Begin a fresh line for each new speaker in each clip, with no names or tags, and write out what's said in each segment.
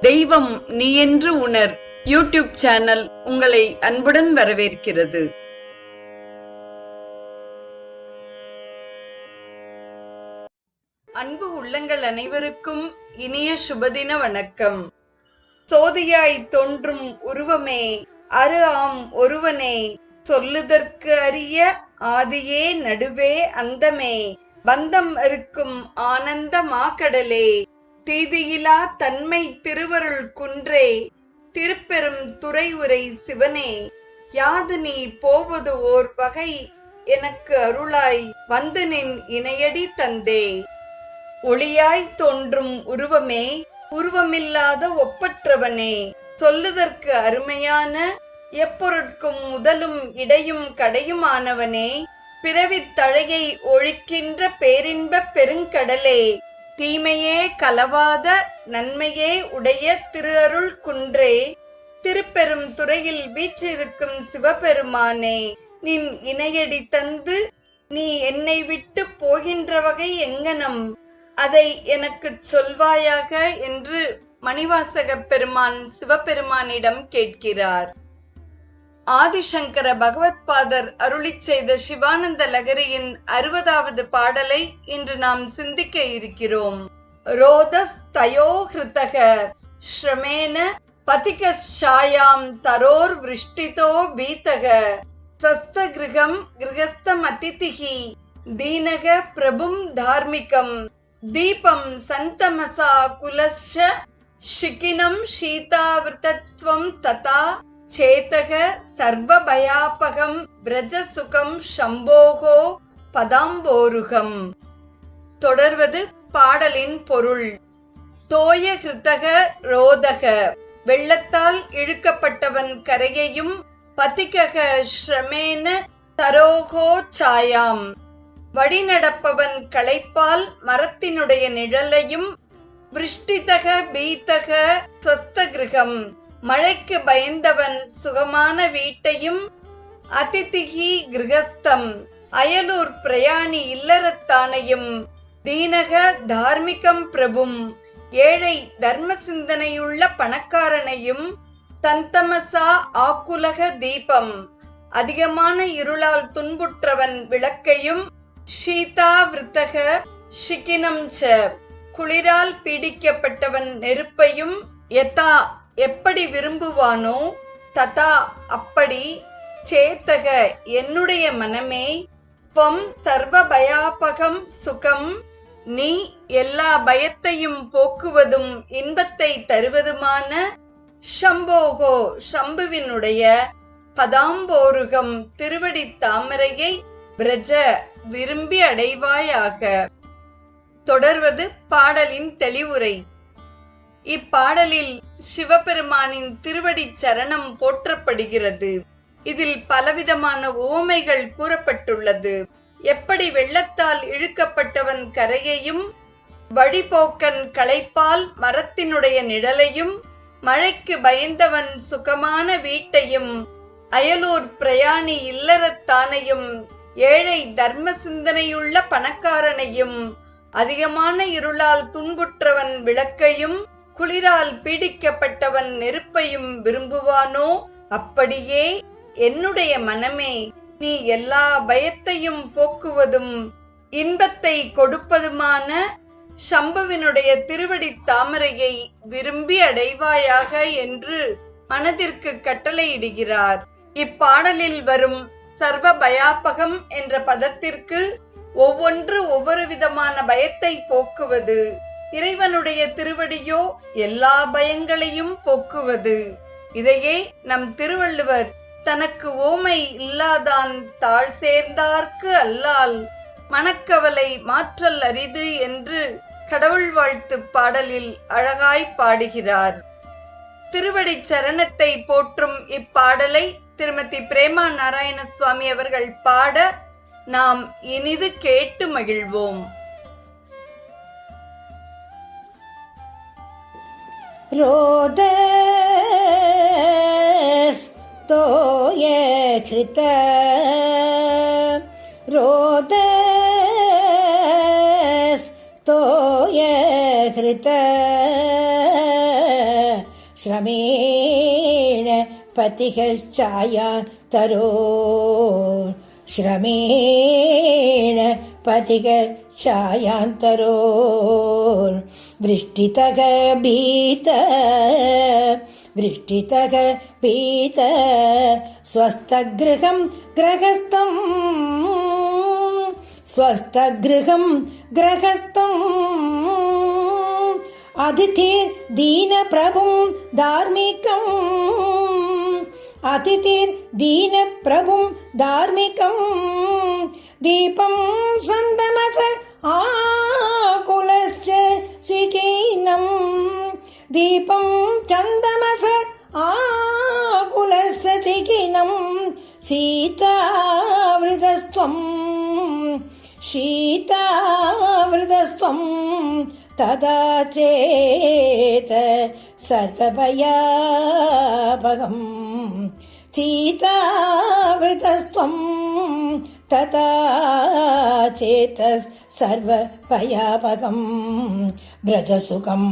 தெய்வம் நீ என்று உணர். யூடியூப் சேனல் உங்களை அன்புடன் வரவேற்கிறது. அன்பு உள்ளங்கள் அனைவருக்கும் இனிய சுபதின வணக்கம். சோதியாய் தோன்றும் உருவமே அரு ஆம் ஒருவனே சொல்லுதற்கு அறிய ஆதியே நடுவே அந்தமே. பந்தம் இருக்கும் ஆனந்த மாக்கடலே தீதியிலா தன்மை திருவருள் குன்றே திருப்பெரும் துறை உரை சிவனே யாது நீ போவது ஓர் வகை எனக்கு அருளாய் வந்து நின் இணையடி தந்தே. ஒளியாய் தோன்றும் உருவமே உருவமில்லாத ஒப்பற்றவனே சொல்லுதற்கு அருமையான எப்பொருட்கும் முதலும் இடையும் கடையுமானவனே பிறவித் தழையை ஒழிக்கின்ற பேரின்பப் பெருங்கடலே தீமையே கலவாத நன்மையே உடைய திரு அருள் குன்றே. திருப்பெரும் துறையில் வீற்றிருக்கும் சிவபெருமானே நின் இணையடி தந்து நீ என்னை விட்டு போகின்ற வகை எங்கனம்? அதை எனக்குச் சொல்வாயாக என்று மணிவாசகப் பெருமான் சிவபெருமானிடம் கேட்கிறார். ஆதிசங்கர பகவத்பாதர் அருளி செய்த சிவானந்த லகரியின் அறுபதாவது பாடலை இன்று நாம் சிந்திக்க இருக்கிறோம். ரோதஸ்தயோஹிருத்தக ஸ்ரமேன பதிகாயாம் தரோர் விருஷ்டிதோ பீத்தக ஸ்வஸ்த கிருகம் கிரகஸ்தம் அதிதிகி தீனக பிரபும் தார்மிகம் தீபம் சந்தமசா குலஸ்ச ஷிகினம் சீதாவிரதத்வம் ததா சேதக சர்வபயாபகம் விரஜ சுகம் சம்போகோ பதாம்போருகம். தொடர்வது பாடலின் பொருள். தோய ஹிருதக ரோதக. வெள்ளத்தால் இழுக்கப்பட்டவன் கரையையும் பதிகக ஸ்ரமேன தரோகோ சாயாம். வழிநடப்பவன் களைப்பால் மரத்தினுடைய நிழலையும் விருஷ்டிதக பீத்தக ஸ்வஸ்த கிரகம் மழைக்கு பயந்தவன் சுகமான வீட்டையும் அதிதிகி கிரகஸ்தம். அயலூர் பிரயாணி இல்லறத்தானையும் தீனக தார்மிகம் பிரபும். ஏழை தர்ம சிந்தனையுள்ள பணக்காரனையும் தந்தமசா ஆக்குலக தீபம். அதிகமான இருளால் துன்புற்றவன் விளக்கையும் ஷீதா விருத்தக ஷிகினம் ச குளிரால் பீடிக்கப்பட்டவன் நெருப்பையும் யதா எப்படி விரும்புவானோ ததா அப்படி சேத்தக என்னுடைய மனமே. பம் சர்வ பயாபகம் சுகம். நீ எல்லா பயத்தையும் போக்குவதும் இன்பத்தை தருவதுமான ஷம்போகோ ஷம்புவினுடைய பதாம்போருகம் திருவடி தாமரையை பிரஜ விரும்பி அடைவாயாக. தொடர்வது பாடலின் தெளிவுரை. இப்பாடலில் சிவபெருமானின் திருவடி சரணம் போற்றப்படுகிறது. இதில் பலவிதமான ஓமைகள் கூறப்பட்டுள்ளது. எப்படி வெள்ளத்தால் இழுக்கப்பட்டவன் கரையையும் வழிபோக்கன் களைப்பால் மரத்தினுடைய நிழலையும் மழைக்கு பயந்தவன் சுகமான வீட்டையும் அயலூர் பிரயாணி இல்லறத்தானையும் ஏழை தர்ம சிந்தனையுள்ள பணக்காரனையும் அதிகமான இருளால் துன்புற்றவன் விளக்கையும் குளிரால் பீடிக்கப்பட்டவன் நெருப்பையும் விரும்புவானோ? அப்படியே என்னுடைய மனமே நீ எல்லா பயத்தையும் போக்குவதும் இன்பத்தை கொடுப்பதுமான சம்பவினுடைய திருவடி தாமரையை விரும்பி அடைவாயாக என்று மனதிற்கு கட்டளையிடுகிறார். இப்பாடலில் வரும் சர்வ பயாபகம் என்ற பதத்திற்கு ஒவ்வொன்று ஒவ்வொரு விதமான பயத்தை போக்குவது இறைவனுடைய திருவடியோ எல்லா பயங்களையும் போக்குவது. இதையே நம் திருவள்ளுவர் தனக்கு ஓமை இல்லாதான் தாழ் சேர்ந்தார்க்கு அல்லால் மனக்கவலை மாற்றல் அரிது என்று கடவுள் வாழ்த்து பாடலில் அழகாய் பாடுகிறார். திருவடி சரணத்தை போற்றும் இப்பாடலை திருமதி பிரேமா நாராயண சுவாமி அவர்கள் பாட நாம் இனிது கேட்டு மகிழ்வோம்.
रोदस्तो ये कृत तो ये कृत तो श्रमेण पतिश्चाया तरो। श्रमेण पथिकच्छायान्तरो वृष्टितः भीत वृष्टितः भीत स्वस्थगृहं ग्रहस्थम् स्वस्थगृहं ग्रहस्थम् अतिथिर् दीनप्रभुं धार्मिकम् अतिथिर् दीनप्रभुं धार्मिकम् ദീപം സന്തമസ ആകുലശ്ച ശിഖീനം. ദീപം ചന്ദമസ ആകുലശ്ച ശിഖീനം. ശീതാവൃതസ്ത്വം ശീതാവൃതസ്ത്വം തഥാ ചേത സർവഭയാപകം. ശീതാവൃതസ്ത്വം तदा चेत् सर्वभयापगम् व्रजसुखम्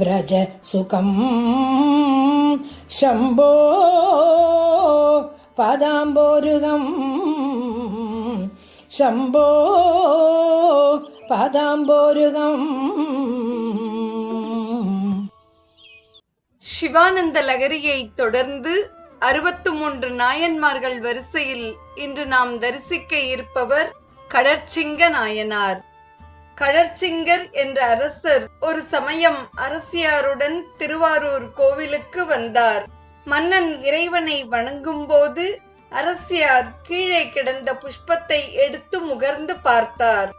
व्रजसुखम् शम्भो पदाम्बोरुगम् शम्भो पदाम्बोरुगम्
சிவானந்த லகரியை தொடர்ந்து அறுபத்து மூன்று நாயன்மார்கள் வரிசையில் இன்று நாம் தரிசிக்க இருப்பவர் கடற்சிங்க நாயனார். கடற்சிங்கர் என்ற அரசர் ஒரு சமயம் அரசியாருடன் திருவாரூர் கோவிலுக்கு வந்தார். மன்னன் இறைவனை வணங்கும்போது அரசியார் கீழே கிடந்த புஷ்பத்தை எடுத்து முகர்ந்து பார்த்தார்.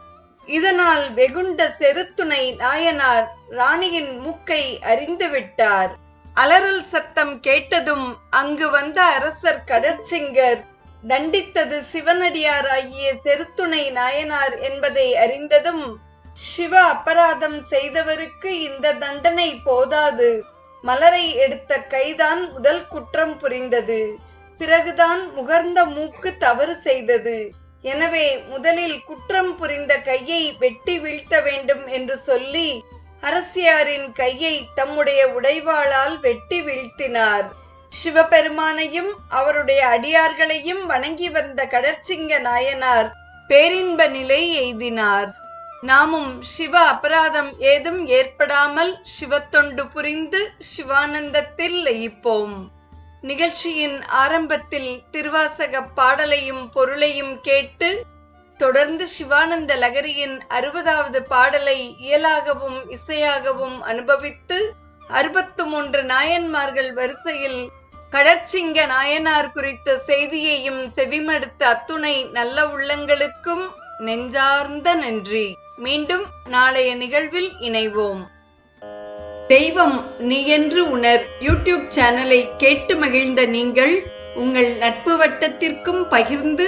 இதனால் வெகுண்ட செருத்துணை நாயனார் ராணியின் மூக்கை அறிந்து விட்டார் அலறல் சத்தம் கேட்டதும் அங்கு வந்த அரசர் கடற்சிங்கர் தண்டித்தது சிவனடியாராகிய செருத்துணை நாயனார் என்பதை அறிந்ததும் சிவ அபராதம் செய்தவருக்கு இந்த தண்டனை போதாது. மலரை எடுத்த கைதான் முதல் குற்றம் புரிந்தது. பிறகுதான் முகர்ந்த மூக்கு தவறு செய்தது. எனவே முதலில் குற்றம் புரிந்த கையை வெட்டி வீழ்த்த வேண்டும் என்று சொல்லி அரசியாரின் கையை தம்முடைய உடைவாளால் வெட்டி வீழ்த்தினார். சிவபெருமானையும் அவருடைய அடியார்களையும் வணங்கி வந்த கடற்சிங்க நாயனார் பேரின்ப நிலை எய்தினார். நாமும் சிவ அபராதம் ஏதும் ஏற்படாமல் சிவத்தொண்டு புரிந்து சிவானந்தத்தில் லயிப்போம். நிகழ்ச்சியின் ஆரம்பத்தில் திருவாசக பாடலையும் பொருளையும் கேட்டு தொடர்ந்து சிவானந்த லகரியின் அறுபதாவது பாடலை இயலாகவும் இசையாகவும் அனுபவித்து அறுபத்து மூன்று நாயன்மார்கள் வரிசையில் கடற்சிங்க நாயனார் குறித்த செய்தியையும் செவிமடுத்த அத்துணை நல்ல உள்ளங்களுக்கும் நெஞ்சார்ந்த நன்றி. மீண்டும் நாளைய நிகழ்வில் இணைவோம். தெய்வம் நீ என்று உணர் யூடியூப் சேனலை கேட்டு மகிழ்ந்த நீங்கள் உங்கள் நட்பு வட்டத்திற்கும் பகிர்ந்து